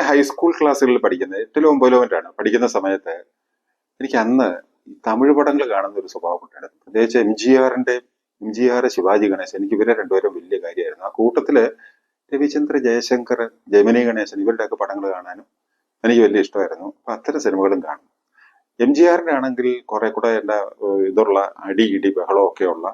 ഞാൻ ഹൈസ്കൂൾ ക്ലാസ്സുകളിൽ പഠിക്കുന്നത് എട്ടിലോ ഒമ്പതിലോ മറ്റാണ് പഠിക്കുന്ന സമയത്ത് എനിക്ക് അന്ന് തമിഴ് പടങ്ങൾ കാണുന്ന ഒരു സ്വഭാവം ഉണ്ടായിരുന്നു. പ്രത്യേകിച്ച് എം ജി ആറിന്റെ M G R Shivaji Ganesan എനിക്ക് ഇവരെ രണ്ടുപേരും വലിയ കാര്യമായിരുന്നു. ആ കൂട്ടത്തിൽ രവിചന്ദ്ര ജയശങ്കർ ജമിനി ഗണേശൻ ഇവരുടെയൊക്കെ പടങ്ങൾ കാണാനും എനിക്ക് വലിയ ഇഷ്ടമായിരുന്നു. അപ്പൊ അത്തരം സിനിമകളും കാണും. എം ജി ആറിന്റെ ആണെങ്കിൽ കുറെ കൂടെ ഏഹ്, ഇതുള്ള അടി ഇടി ബഹളം ഉള്ള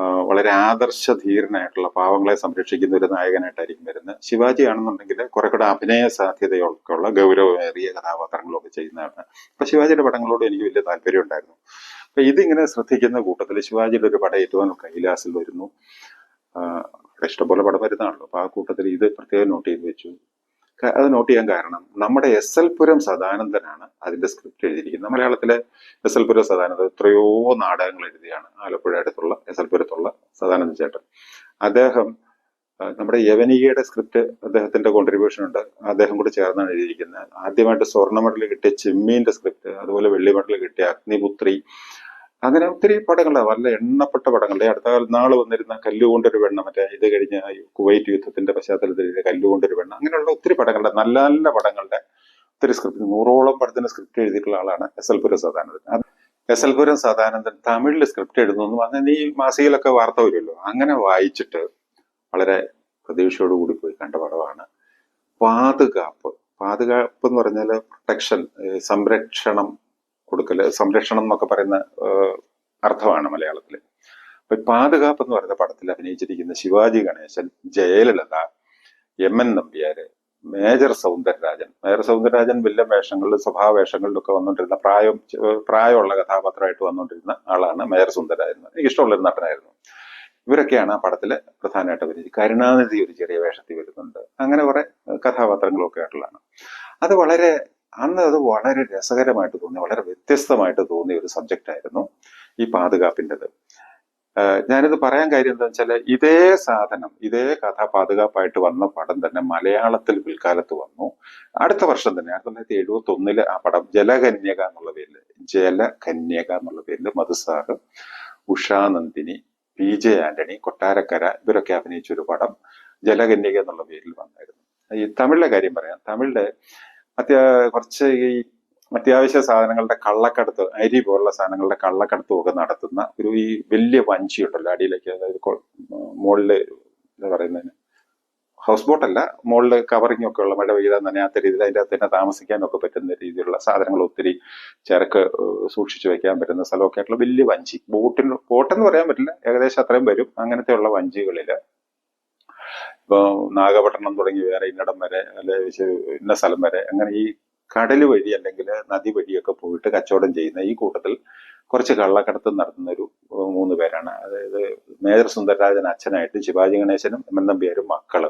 വളരെ ആദർശധീരനായിട്ടുള്ള പാവങ്ങളെ സംരക്ഷിക്കുന്ന ഒരു നായകനായിട്ടായിരിക്കും വരുന്നത്. ശിവാജി ആണെന്നുണ്ടെങ്കിൽ കുറെ കൂടെ അഭിനയ സാധ്യതയൊക്കെയുള്ള ഗൗരവമേറിയ കഥാപാത്രങ്ങളൊക്കെ ചെയ്യുന്നതാണ്. അപ്പൊ ശിവാജിയുടെ പടങ്ങളോട് എനിക്ക് വലിയ താല്പര്യം ഉണ്ടായിരുന്നു. അപ്പൊ ഇതിങ്ങനെ ശ്രദ്ധിക്കുന്ന കൂട്ടത്തിൽ ശിവാജിയുടെ ഒരു പടം ഏറ്റുവാൻ കൈലാസിൽ വരുന്നു. ഇഷ്ടംപോലെ പടം വരുന്നതാണല്ലോ. അപ്പൊ ആ കൂട്ടത്തിൽ ഇത് പ്രത്യേകം നോട്ട് ചെയ്ത് വെച്ചു. അത് നോട്ട് ചെയ്യാൻ കാരണം നമ്മുടെ എസ് എൽ പുരം സദാനന്ദനാണ് അതിന്റെ സ്ക്രിപ്റ്റ് എഴുതിയിരിക്കുന്നത്. മലയാളത്തിലെ എസ് എൽ പുരം സദാനന്ദൻ എത്രയോ നാടകങ്ങൾ എഴുതിയാണ് ആലപ്പുഴ അടുത്തുള്ള എസ് എൽ പുരത്തുള്ള സദാനന്ദ ചേട്ടൻ. അദ്ദേഹം നമ്മുടെ യവനികയുടെ സ്ക്രിപ്റ്റ് അദ്ദേഹത്തിന്റെ കോൺട്രിബ്യൂഷൻ ഉണ്ട്. അദ്ദേഹം കൂടി ചേർന്നാണ് എഴുതിയിരിക്കുന്നത്. ആദ്യമായിട്ട് സ്വർണ മെഡൽ കിട്ടിയ ചെമ്മീന്റെ സ്ക്രിപ്റ്റ് അതുപോലെ വെള്ളി മെഡൽ കിട്ടിയ അഗ്നിപുത്രി അങ്ങനെ ഒത്തിരി പടങ്ങളാണ് വല്ല എണ്ണപ്പെട്ട പടങ്ങളുടെ അടുത്ത കാലത്ത് നാൾ വന്നിരുന്ന കല്ലുകൊണ്ടൊരു വെണ്ണ മറ്റേ ഇത് കഴിഞ്ഞ കുവൈറ്റ് യുദ്ധത്തിന്റെ പശ്ചാത്തലത്തിൽ കല്ലുകൊണ്ടൊരു വെണ്ണ അങ്ങനെയുള്ള ഒത്തിരി പടങ്ങളുടെ നല്ല നല്ല പടങ്ങളുടെ ഒത്തിരി സ്ക്രിപ്റ്റ് നൂറോളം പടത്തിന് സ്ക്രിപ്റ്റ് എഴുതിയിട്ടുള്ള ആളാണ് S L Puram Sadanandan. S L Puram Sadanandan തമിഴിൽ സ്ക്രിപ്റ്റ് എഴുതുന്നു എന്ന് പറഞ്ഞാൽ ഈ മാസികയിലൊക്കെ വാർത്ത വരുമല്ലോ. അങ്ങനെ വായിച്ചിട്ട് വളരെ പ്രതീക്ഷയോടുകൂടി പോയി കണ്ട പടമാണ് പാതുകാപ്പ്. പാതുകാപ്പ് എന്ന് പറഞ്ഞാൽ പ്രൊട്ടക്ഷൻ സംരക്ഷണം കൊടുക്കൽ സംരക്ഷണം എന്നൊക്കെ പറയുന്ന അർത്ഥമാണ് മലയാളത്തിൽ അപ്പൊ പാതുകാപ്പ് എന്ന് പറയുന്ന പടത്തിൽ അഭിനയിച്ചിരിക്കുന്ന Shivaji Ganesan Jayalalitha M N Nambiar major Soundararajan. Major Soundararajan villain വേഷങ്ങളിലും സ്വഭാവവേഷങ്ങളിലൊക്കെ വന്നുകൊണ്ടിരുന്ന പ്രായം പ്രായമുള്ള കഥാപാത്രമായിട്ട് വന്നുകൊണ്ടിരുന്ന ആളാണ് മേജർ സുന്ദരരാജൻ. എനിക്ക് ഇഷ്ടമുള്ള ഒരു നടനായിരുന്നു. ഇവരൊക്കെയാണ് ആ പടത്തിൽ പ്രധാനമായിട്ട് അഭിനയിച്ചത്. കരുണാനിധി ഒരു ചെറിയ വേഷത്തിൽ വരുന്നുണ്ട്. അങ്ങനെ കുറെ കഥാപാത്രങ്ങളൊക്കെ ആയിട്ടുള്ളതാണ്. അത് വളരെ അന്ന് അത് വളരെ രസകരമായിട്ട് തോന്നി വളരെ വ്യത്യസ്തമായിട്ട് തോന്നിയ ഒരു സബ്ജക്റ്റ് ആയിരുന്നു ഈ പാതുകാപ്പിന്റെത്. ഞാനിത് പറയാൻ കാര്യം എന്താ വെച്ചാൽ ഇതേ സാധനം ഇതേ കഥ പാതുകാപ്പായിട്ട് വന്ന പടം തന്നെ മലയാളത്തിൽ പിൽക്കാലത്ത് വന്നു. അടുത്ത വർഷം തന്നെ ആയിരത്തി തൊള്ളായിരത്തി എഴുപത്തി ഒന്നിൽ ആ പടം ജലകന്യക എന്നുള്ള പേരിൽ ജലകന്യക എന്നുള്ള പേരിൽ മധുസാർ ഉഷാനന്ദിനി പി ജെ ആന്റണി കൊട്ടാരക്കര ഇവരൊക്കെ അഭിനയിച്ച ഒരു പടം ജലകന്യക എന്നുള്ള പേരിൽ വന്നായിരുന്നു. ഈ തമിഴിലെ കാര്യം പറയാം. തമിഴിലെ അത്യാ കുറച്ച് ഈ അത്യാവശ്യ സാധനങ്ങളുടെ കള്ളക്കടത്ത് അരി പോലുള്ള സാധനങ്ങളുടെ കള്ളക്കടത്തും ഒക്കെ നടത്തുന്ന ഒരു ഈ വലിയ വഞ്ചി ഉണ്ടല്ലോ അടിയിലേക്ക്. അതായത് മുകളിൽ എന്താ പറയുന്നതിന്. ഹൗസ് ബോട്ട് അല്ല മുകളിൽ കവറിങ് ഒക്കെ ഉള്ള മഴ പെയ്താൽ നനയാത്ത രീതിയിൽ അതിന്റെ അകത്ത് തന്നെ താമസിക്കാനൊക്കെ പറ്റുന്ന രീതിയിലുള്ള സാധനങ്ങൾ ഒത്തിരി ചരക്ക് സൂക്ഷിച്ചു വെക്കാൻ പറ്റുന്ന സ്ഥലമൊക്കെ ആയിട്ടുള്ള വലിയ വഞ്ചി. ബോട്ടിന് ബോട്ടെന്ന് പറയാൻ പറ്റില്ല ഏകദേശം അത്രയും വരും അങ്ങനത്തെ ഉള്ള വഞ്ചികളിൽ ഇപ്പൊ നാഗപട്ടണം തുടങ്ങി വേറെ ഇന്നിടം വരെ അല്ലെ ഇന്ന സ്ഥലം വരെ അങ്ങനെ ഈ കടൽ വഴി അല്ലെങ്കിൽ നദി വഴിയൊക്കെ പോയിട്ട് കച്ചവടം ചെയ്യുന്ന ഈ കൂട്ടത്തിൽ കുറച്ച് കള്ളക്കടത്ത് നടത്തുന്ന ഒരു മൂന്ന് പേരാണ്. അതായത് മേജർ സുന്ദരരാജൻ അച്ഛനായിട്ട് ശിവാജി ഗണേശനും എം എൻ നമ്പ്യാരും മക്കൾ.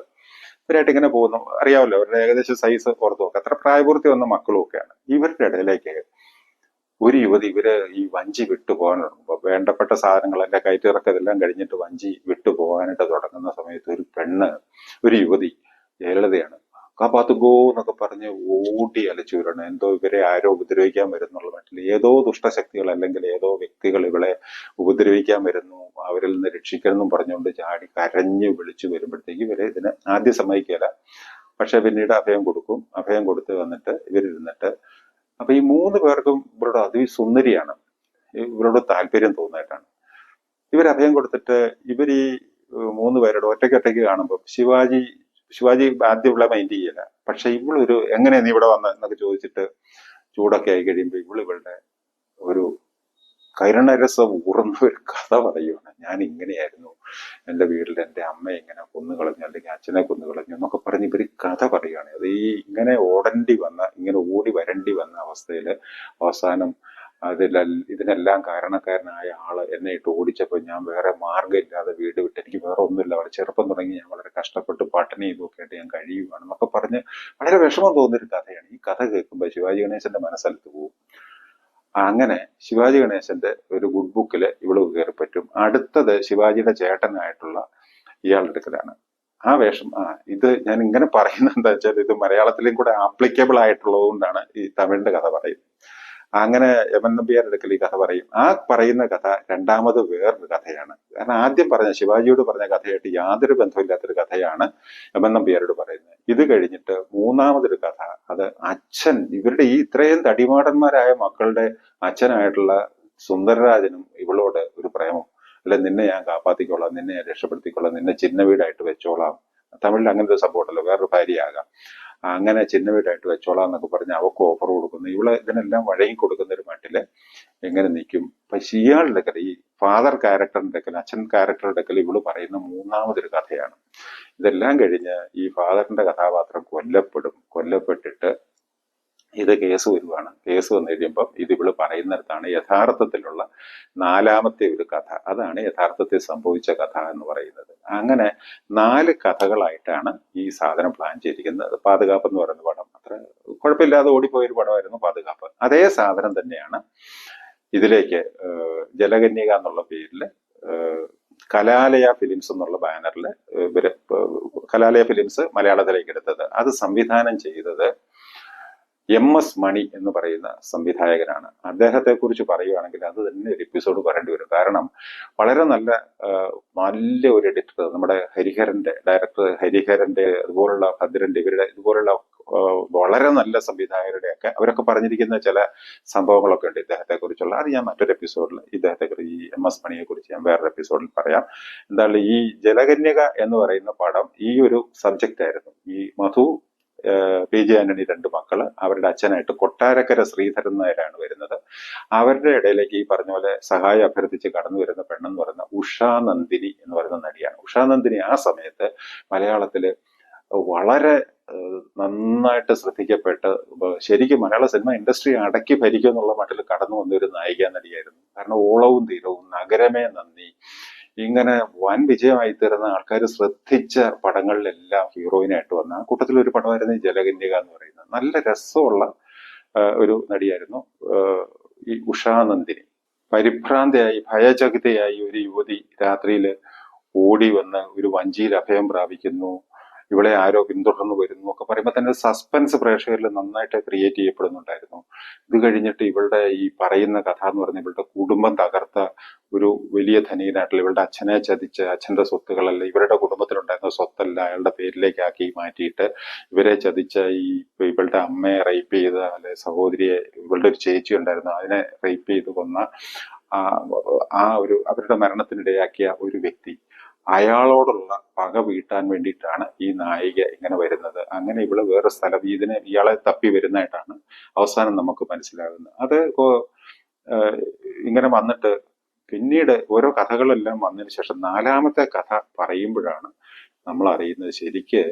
ഇവരായിട്ട് ഇങ്ങനെ പോകുന്നു. അറിയാമല്ലോ അവരുടെ ഏകദേശം സൈസ് ഓർത്തു നോക്കുക അത്ര പ്രായപൂർത്തി വന്ന മക്കളും ഒക്കെയാണ്. ഇവരുടെ ഇടയിലേക്ക് ഒരു യുവതി ഇവർ ഈ വഞ്ചി വിട്ടു പോകാൻ തുടങ്ങുമ്പോൾ വേണ്ടപ്പെട്ട സാധനങ്ങളൊക്കെ കയറ്റിറക്കതെല്ലാം കഴിഞ്ഞിട്ട് വഞ്ചി വിട്ടു പോകാനായിട്ട് തുടങ്ങുന്ന സമയത്ത് ഒരു പെണ്ണ് ഒരു യുവതി ജയലളിതയാണ് കാപ്പാത്തുഗോ എന്നൊക്കെ പറഞ്ഞ് ഓടി അലച്ചു വരണം എന്തോ ഇവരെ ആരോ ഉപദ്രവിക്കാൻ വരുന്നുള്ള മട്ടിൽ ഏതോ ദുഷ്ടശക്തികൾ അല്ലെങ്കിൽ ഏതോ വ്യക്തികൾ ഇവളെ ഉപദ്രവിക്കാൻ വരുന്നു അവരിൽ നിന്ന് രക്ഷിക്കണമെന്നും പറഞ്ഞുകൊണ്ട് ചാടി കരഞ്ഞു വിളിച്ചു വരുമ്പോഴത്തേക്ക് ഇവരെ ഇതിന് ആദ്യം സമ്മതിക്കില്ല പക്ഷെ പിന്നീട് അഭയം കൊടുക്കും. അഭയം കൊടുത്ത് വന്നിട്ട് ഇവരിരുന്നിട്ട് അപ്പൊ ഈ മൂന്ന് പേർക്കും ഇവരോട് അതിസുന്ദരിയാണ് ഇവരോട് താല്പര്യം തോന്നിയിട്ടാണ്. ഇവർ അഭയം കൊടുത്തിട്ട് ഇവർ ഈ മൂന്ന് പേരോട് ഒറ്റയ്ക്ക് ഒറ്റയ്ക്ക് കാണുമ്പോൾ ശിവാജി ശിവാജി ആദ്യമുള്ള മൈൻഡ് ചെയ്യില്ല പക്ഷെ ഇവളൊരു എങ്ങനെയാണ് നീ ഇവിടെ വന്ന എന്നൊക്കെ ചോദിച്ചിട്ട് ചൂടൊക്കെ ആയി കഴിയുമ്പോൾ ഇവൾ ഇവളുടെ ഒരു കരുണരസം ഊർന്ന ഒരു കഥ പറയുകയാണ് ഞാൻ ഇങ്ങനെയായിരുന്നു എന്റെ വീട്ടിൽ എന്റെ അമ്മ ഇങ്ങനെ കൊന്നുകളഞ്ഞു അല്ലെങ്കിൽ അച്ഛനെ കൊന്നുകളഞ്ഞു എന്നൊക്കെ പറഞ്ഞ് ഇവർ കഥ പറയുകയാണ്. അത് ഈ ഇങ്ങനെ ഓടേണ്ടി വന്ന ഇങ്ങനെ ഓടി വരേണ്ടി വന്ന അവസ്ഥയിൽ അവസാനം അതിൽ ഇതിനെല്ലാം കാരണക്കാരനായ ആൾ എന്നെ ഇട്ട് ഓടിച്ചപ്പോൾ ഞാൻ വേറെ മാർഗമില്ലാതെ വീട് വിട്ട് എനിക്ക് വേറെ ഒന്നുമില്ല. വളരെ ചെറുപ്പം തുടങ്ങി ഞാൻ വളരെ കഷ്ടപ്പെട്ട് പട്ടിണി ഇതൊക്കെ ഞാൻ കഴിയുകയാണ് എന്നൊക്കെ പറഞ്ഞ് വളരെ വിഷമം തോന്നിയൊരു കഥയാണ്. ഈ കഥ കേൾക്കുമ്പോൾ ശിവാജി ഗണേശന്റെ മനസ്സലത്ത് പോകും. അങ്ങനെ ശിവാജി ഗണേശന്റെ ഒരു ഗുഡ് ബുക്കിൽ ഇവൾ കയറി പറ്റും. അടുത്തത് ശിവാജിയുടെ ചേട്ടനായിട്ടുള്ള ഇയാളുടെ അടുക്കലാണ്. ആ വേഷം ആ ഇത് ഞാൻ ഇങ്ങനെ പറയുന്നത് എന്താ വെച്ചാൽ ഇത് മലയാളത്തിലും കൂടെ ആപ്ലിക്കബിൾ ആയിട്ടുള്ളത് കൊണ്ടാണ് ഈ തമിഴിന്റെ കഥ പറയുന്നത്. അങ്ങനെ യമൻ നമ്പിയാർ എടുക്കൽ ഈ കഥ പറയും. ആ പറയുന്ന കഥ രണ്ടാമത് വേറൊരു കഥയാണ്. കാരണം ആദ്യം പറഞ്ഞ ശിവാജിയോട് പറഞ്ഞ കഥയായിട്ട് യാതൊരു ബന്ധമില്ലാത്തൊരു കഥയാണ് യമൻ നമ്പിയാരോട് പറയുന്നത്. ഇത് കഴിഞ്ഞിട്ട് മൂന്നാമതൊരു കഥ അത് അച്ഛൻ ഇവരുടെ ഈ ഇത്രയും തടിമാടന്മാരായ മക്കളുടെ അച്ഛനായിട്ടുള്ള സുന്ദരരാജനും ഇവളോട് ഒരു പ്രേമം. അല്ലെ നിന്നെ ഞാൻ കാപ്പാത്തിക്കോളാം നിന്നെ ഞാൻ രക്ഷപ്പെടുത്തിക്കോളാം നിന്നെ ചിന്ന വീടായിട്ട് വെച്ചോളാം. തമിഴിൽ അങ്ങനെ ഒരു സംഭവം ഉണ്ടല്ലോ വേറൊരു ഭാര്യയാകാം. അങ്ങനെ ചിന്ന വീടായിട്ട് വെച്ചോളാം എന്നൊക്കെ പറഞ്ഞ് അവക്ക് ഓഫർ കൊടുക്കുന്നു. ഇവിടെ ഇതിനെല്ലാം വഴങ്ങി കൊടുക്കുന്ന ഒരു മട്ടിൽ എങ്ങനെ നിൽക്കും. പക്ഷെ ഇയാളുടെ കഥ ഈ ഫാദർ ക്യാരക്ടറിന്റെ കല അച്ഛൻ ക്യാരക്ടറുടെ കല ഇവൾ പറയുന്ന മൂന്നാമതൊരു കഥയാണ്. ഇതെല്ലാം കഴിഞ്ഞ് ഈ ഫാദറിന്റെ കഥാപാത്രം കൊല്ലപ്പെടും. കൊല്ലപ്പെട്ടിട്ട് ഇത് കേസ് വരുവാണ്. കേസ് വന്നു കഴിയുമ്പം ഇത് ഇവൾ പറയുന്നിടത്താണ് യഥാർത്ഥത്തിലുള്ള നാലാമത്തെ ഒരു കഥ. അതാണ് യഥാർത്ഥത്തിൽ സംഭവിച്ച കഥ എന്ന് പറയുന്നത്. അങ്ങനെ നാല് കഥകളായിട്ടാണ് ഈ സാധനം പ്ലാൻ ചെയ്തിരിക്കുന്നത്. പാതുകാപ്പ് എന്ന് പറയുന്ന പടം. അത്ര കുഴപ്പമില്ലാതെ ഓടിപ്പോയൊരു പടമായിരുന്നു പാതുകാപ്പ്. അതേ സാധനം തന്നെയാണ് ഇതിലേക്ക് ജലകന്യക എന്നുള്ള പേരിൽ കലാലയ ഫിലിംസ് എന്നുള്ള ബാനറിൽ കലാലയ ഫിലിംസ് മലയാളത്തിലേക്ക് എടുത്തത്. അത് സംവിധാനം ചെയ്തത് എം എസ് മണി എന്ന് പറയുന്ന സംവിധായകനാണ്. അദ്ദേഹത്തെ കുറിച്ച് പറയുകയാണെങ്കിൽ അത് തന്നെ ഒരു എപ്പിസോഡ് പറയേണ്ടി വരും. കാരണം വളരെ നല്ല നല്ല ഒരു എഡിറ്റർ നമ്മുടെ ഹരിഹരന്റെ ഡയറക്ടർ ഹരിഹരന്റെ അതുപോലുള്ള ഭദ്രന്റെ ഇവരുടെ ഇതുപോലുള്ള വളരെ നല്ല സംവിധായകരുടെ ഒക്കെ അവരൊക്കെ പറഞ്ഞിരിക്കുന്ന ചില സംഭവങ്ങളൊക്കെ ഉണ്ട് ഇദ്ദേഹത്തെ കുറിച്ചുള്ള അത് ഞാൻ മറ്റൊരു എപ്പിസോഡിൽ ഇദ്ദേഹത്തെ കുറിച്ച് ഈ എം എസ് മണിയെ കുറിച്ച് ഞാൻ വേറൊരു എപ്പിസോഡിൽ പറയാം. എന്താണ് ഈ ജലകന്യക എന്ന് പറയുന്ന പടം ഈ ഒരു സബ്ജക്റ്റ് ആയിരുന്നു. ഈ മധു പി ജെ ആന്റണി രണ്ട് മക്കൾ അവരുടെ അച്ഛനായിട്ട് കൊട്ടാരക്കര ശ്രീധരൻ നായരാണ് വരുന്നത്. അവരുടെ ഇടയിലേക്ക് ഈ പറഞ്ഞ പോലെ സഹായം അഭ്യർത്ഥിച്ച് കടന്നു വരുന്ന പെണ്ണെന്ന് പറയുന്ന ഉഷാനന്ദിനി എന്ന് പറയുന്ന നടിയാണ്. ഉഷാനന്ദിനി ആ സമയത്ത് മലയാളത്തിൽ വളരെ നന്നായിട്ട് ശ്രദ്ധിക്കപ്പെട്ട് ശരിക്കും മലയാള സിനിമ ഇൻഡസ്ട്രി അടക്കി ഭരിക്കുന്നുള്ള മട്ടിൽ കടന്നു വന്ന ഒരു നായിക നടിയായിരുന്നു. കാരണം ഓളവും തീരവും നഗരമേ നന്ദി. ഇങ്ങനെ വൻ വിജയമായി തീർന്ന ആൾക്കാർ ശ്രദ്ധിച്ച പടങ്ങളിലെല്ലാം ഹീറോയിനായിട്ട് വന്ന ആ കൂട്ടത്തിൽ ഒരു പടമായിരുന്നു ജലകന്യക എന്ന് പറയുന്നത്. നല്ല രസമുള്ള ഒരു നടിയായിരുന്നു. ഈ ഉഷാനന്ദിനി പരിഭ്രാന്തയായി ഭയചകിതയായി ഒരു യുവതി രാത്രിയിൽ ഓടി വന്ന് ഒരു വഞ്ചിയിൽ അഭയം പ്രാപിക്കുന്നു. ഇവളെ ആരോ പിന്തുടർന്ന് വരുന്നു ഒക്കെ പറയുമ്പോൾ തന്നെ സസ്പെൻസ് പ്രേക്ഷകരിൽ നന്നായിട്ട് ക്രിയേറ്റ് ചെയ്യപ്പെടുന്നുണ്ടായിരുന്നു. ഇത് കഴിഞ്ഞിട്ട് ഇവളുടെ ഈ പറയുന്ന കഥ എന്ന് പറഞ്ഞാൽ ഇവളുടെ കുടുംബം തകർത്ത ഒരു വലിയ ധനികനായിട്ടുള്ള ഇവളുടെ അച്ഛനെ ചതിച്ച് അച്ഛന്റെ സ്വത്തുകളല്ല ഇവരുടെ കുടുംബത്തിലുണ്ടായിരുന്ന സ്വത്തല്ല അയാളുടെ പേരിലേക്കാക്കി മാറ്റിയിട്ട് ഇവരെ ചതിച്ച ഈ ഇവളുടെ അമ്മയെ റേപ്പ് ചെയ്ത അല്ലെ സഹോദരിയെ ഇവളുടെ ഒരു ചേച്ചി ഉണ്ടായിരുന്നു. അതിനെ റേപ്പ് ചെയ്ത് കൊന്ന ആ ഒരു അവരുടെ മരണത്തിനിടയാക്കിയ ഒരു വ്യക്തി. അയാളോടുള്ള പക വീട്ടാൻ വേണ്ടിയിട്ടാണ് ഈ നായിക ഇങ്ങനെ വരുന്നത്. അങ്ങനെ ഇവൾ വേറെ സ്ഥലം ഇതിനെ ഇയാളെ തപ്പി വരുന്നതായിട്ടാണ് അവസാനം നമുക്ക് മനസ്സിലാകുന്നത്. അത് ഇങ്ങനെ വന്നിട്ട് പിന്നീട് ഓരോ കഥകളെല്ലാം വന്നതിന് ശേഷം നാലാമത്തെ കഥ പറയുമ്പോഴാണ് നമ്മൾ അറിയുന്നത് ശരിക്ക്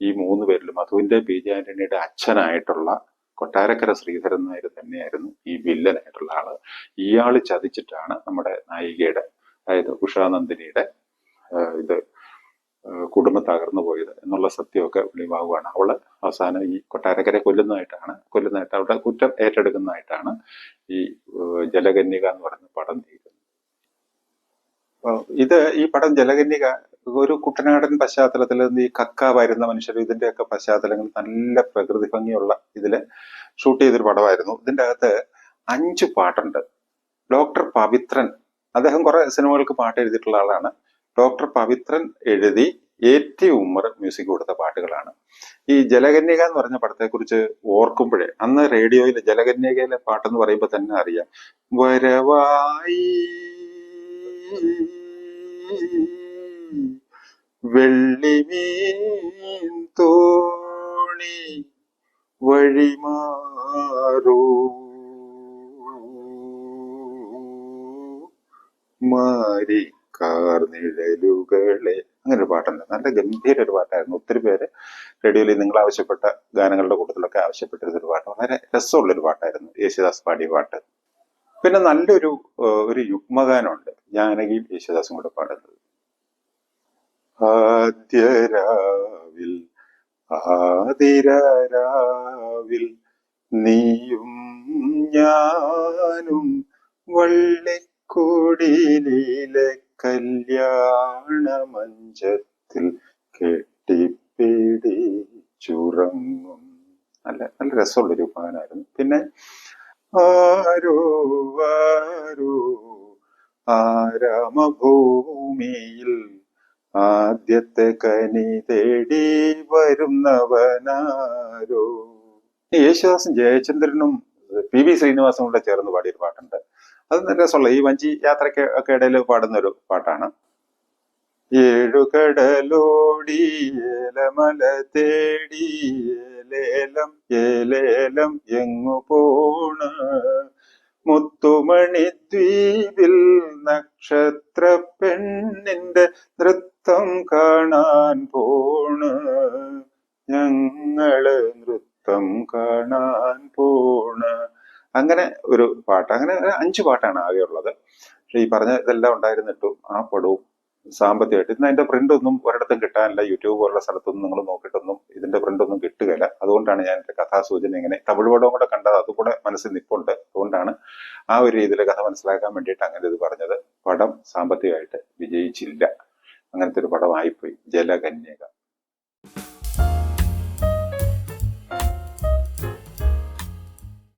ഈ മൂന്ന് പേരിൽ മധുവിന്റെ പി ജെ ആന്റണിയുടെ അച്ഛനായിട്ടുള്ള കൊട്ടാരക്കര ശ്രീധരൻ നായർ തന്നെയായിരുന്നു ഈ വില്ലനായിട്ടുള്ള ആൾ. ഇയാൾ ചതിച്ചിട്ടാണ് നമ്മുടെ നായികയുടെ അതായത് ഉഷാനന്ദിനിയുടെ ഇത് കുടുംബ തകർന്നു പോയത് എന്നുള്ള സത്യമൊക്കെ വെളിവാകുകയാണ് അവൾ അവസാനം ഈ കൊട്ടാരക്കരെ കൊല്ലുന്നതായിട്ടാണ് കൊല്ലുന്നതായിട്ട് അവളുടെ കുറ്റം ഏറ്റെടുക്കുന്നതായിട്ടാണ് ഈ ജലകന്യക എന്ന് പറയുന്ന പടം തീരുന്നത് ഇത് ഈ പടം ജലകന്യക ഒരു കുട്ടനാടൻ പശ്ചാത്തലത്തിൽ ഈ കക്ക വരുന്ന മനുഷ്യർ ഇതിന്റെയൊക്കെ പശ്ചാത്തലങ്ങൾ നല്ല പ്രകൃതി ഭംഗിയുള്ള ഇതിൽ ഷൂട്ട് ചെയ്തൊരു പടമായിരുന്നു. ഇതിന്റെ അകത്ത് അഞ്ച് പാട്ടുണ്ട്. ഡോക്ടർ പവിത്രൻ അദ്ദേഹം കുറെ സിനിമകൾക്ക് പാട്ട് എഴുതിയിട്ടുള്ള ആളാണ്. ഡോക്ടർ പവിത്രൻ എഴുതി എ ടി ഉമ്മർ മ്യൂസിക് കൊടുത്ത പാട്ടുകളാണ്. ഈ ജലകന്യക എന്ന് പറഞ്ഞ പടത്തെക്കുറിച്ച് ഓർക്കുമ്പോഴേ അന്ന് റേഡിയോയിൽ ജലകന്യകയിലെ പാട്ടെന്ന് പറയുമ്പോൾ തന്നെ അറിയാം. വരവായി വെള്ളിമീൻ തോണി വഴിമാറൂ മാരിക്കാർ നിഴലുകളെ. അങ്ങനെ ഒരു പാട്ടുണ്ട്. നല്ല ഗംഭീര ഒരു പാട്ടായിരുന്നു. ഒത്തിരി പേര് റേഡിയോയിൽ നിങ്ങൾ ആവശ്യപ്പെട്ട ഗാനങ്ങളുടെ കൂട്ടത്തിലൊക്കെ ആവശ്യപ്പെട്ടിരുന്ന ഒരു പാട്ട്. വളരെ രസമുള്ളൊരു പാട്ടായിരുന്നു. യേശുദാസ് പാടിയ പാട്ട്. പിന്നെ നല്ലൊരു ഒരു യുഗ്മഗാനമുണ്ട്. ജാനകി യേശുദാസും കൂടെ പാടുന്നത്. ആദ്യരാവിൽ ആതിരാവിൽ നീയും ഞാനും വള്ളിക്കുടിലെ കല്യാണമഞ്ചത്തിൽ കെട്ടിപ്പിടിച്ചുറങ്ങും നല്ല നല്ല രസമുള്ളൊരു പാനായിരുന്നു പിന്നെ ആരോ ആരോ ആരാമഭൂമിയിൽ ആദ്യത്തെ കനി തേടി വരുന്നവനാരോ? യേശുദാസും ജയചന്ദ്രനും പി വി ശ്രീനിവാസും കൂടെ ചേർന്ന് പാടിയൊരു പാട്ടുണ്ട്. അത് രസമുള്ള. ഈ വഞ്ചി യാത്രയ്ക്ക് ഒക്കെ ഇടയിൽ പാടുന്ന ഒരു പാട്ടാണ്. ഏഴുകടലോടി ഏലമല തേടി ഏലേലം എങ്ങു പോണ്? മുത്തുമണി ദ്വീപിൽ നക്ഷത്ര പെണ്ണിന്റെ പാട്ട്. അങ്ങനെ അഞ്ച് പാട്ടാണ് ആകെ ഉള്ളത്. പക്ഷെ ഈ പറഞ്ഞ ഇതെല്ലാം ഉണ്ടായിരുന്നിട്ടും ആ പടവും സാമ്പത്തികമായിട്ട് ഇന്ന് അതിന്റെ പ്രിന്റ് ഒന്നും ഒരിടത്തും കിട്ടാനില്ല. യൂട്യൂബ് പോലുള്ള സ്ഥലത്തൊന്നും നിങ്ങൾ നോക്കിയിട്ടൊന്നും ഇതിന്റെ പ്രിന്റ് ഒന്നും കിട്ടുകയില്ല. അതുകൊണ്ടാണ് ഞാൻ എന്റെ കഥാസൂചന ഇങ്ങനെ തമിഴ് പടവും കൂടെ കണ്ടത്. അതുകൂടെ മനസ്സിൽ നിൽപ്പുണ്ട് അതുകൊണ്ടാണ് ആ ഒരു രീതിയിൽ കഥ മനസ്സിലാക്കാൻ വേണ്ടിയിട്ട് അങ്ങനെ ഇത് പറഞ്ഞത്. പടം സാമ്പത്തികമായിട്ട് വിജയിച്ചില്ല. അങ്ങനത്തെ ഒരു പടമായിപ്പോയി. ജലകന്യക.